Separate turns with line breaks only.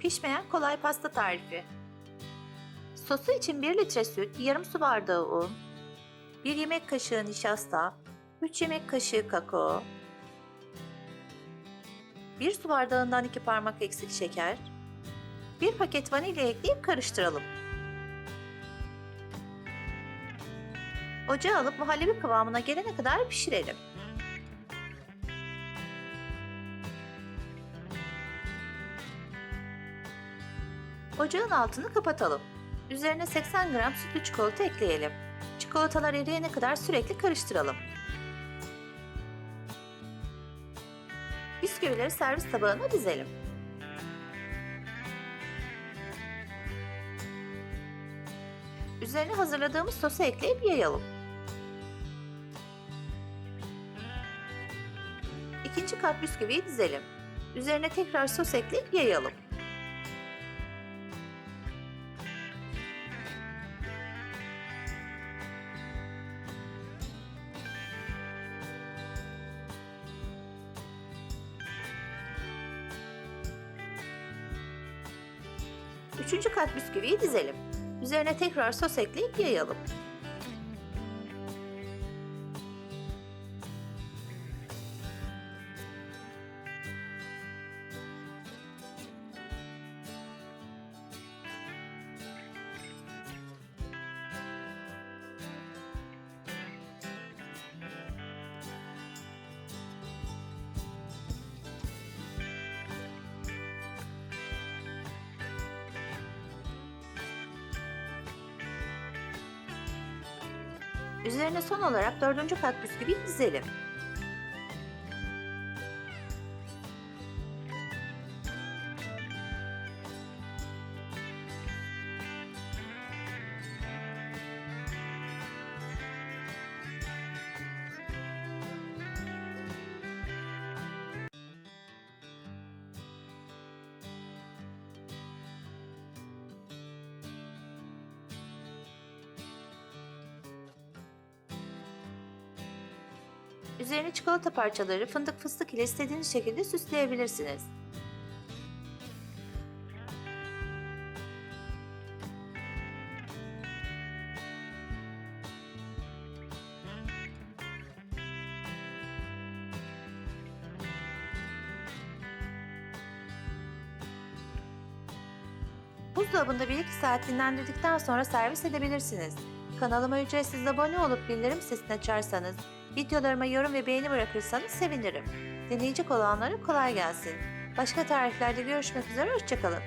Pişmeyen kolay pasta tarifi. Sosu için 1 litre süt, yarım su bardağı un, 1 yemek kaşığı nişasta, 3 yemek kaşığı kakao, 1 su bardağından 2 parmak eksik şeker, 1 paket vanilya ekleyip karıştıralım. Ocağa alıp muhallebi kıvamına gelene kadar pişirelim. Ocağın altını kapatalım. Üzerine 80 gram sütlü çikolata ekleyelim. Çikolatalar eriyene kadar sürekli karıştıralım. Bisküvileri servis tabağına dizelim. Üzerine hazırladığımız sosu ekleyip yayalım. İkinci kat bisküviyi dizelim. Üzerine tekrar sos ekleyip yayalım. Üçüncü kat bisküviyi dizelim. Üzerine tekrar sos ekleyip yayalım. Üzerine son olarak dördüncü kat bisküviyi dizelim. Üzerine çikolata parçaları, fındık fıstık ile istediğiniz şekilde süsleyebilirsiniz. Buzdolabında 1-2 saat dinlendirdikten sonra servis edebilirsiniz. Kanalıma ücretsiz abone olup bildirim sesini açarsanız, videolarıma yorum ve beğeni bırakırsanız sevinirim. Deneyecek olanlara kolay gelsin. Başka tariflerde görüşmek üzere, hoşçakalın.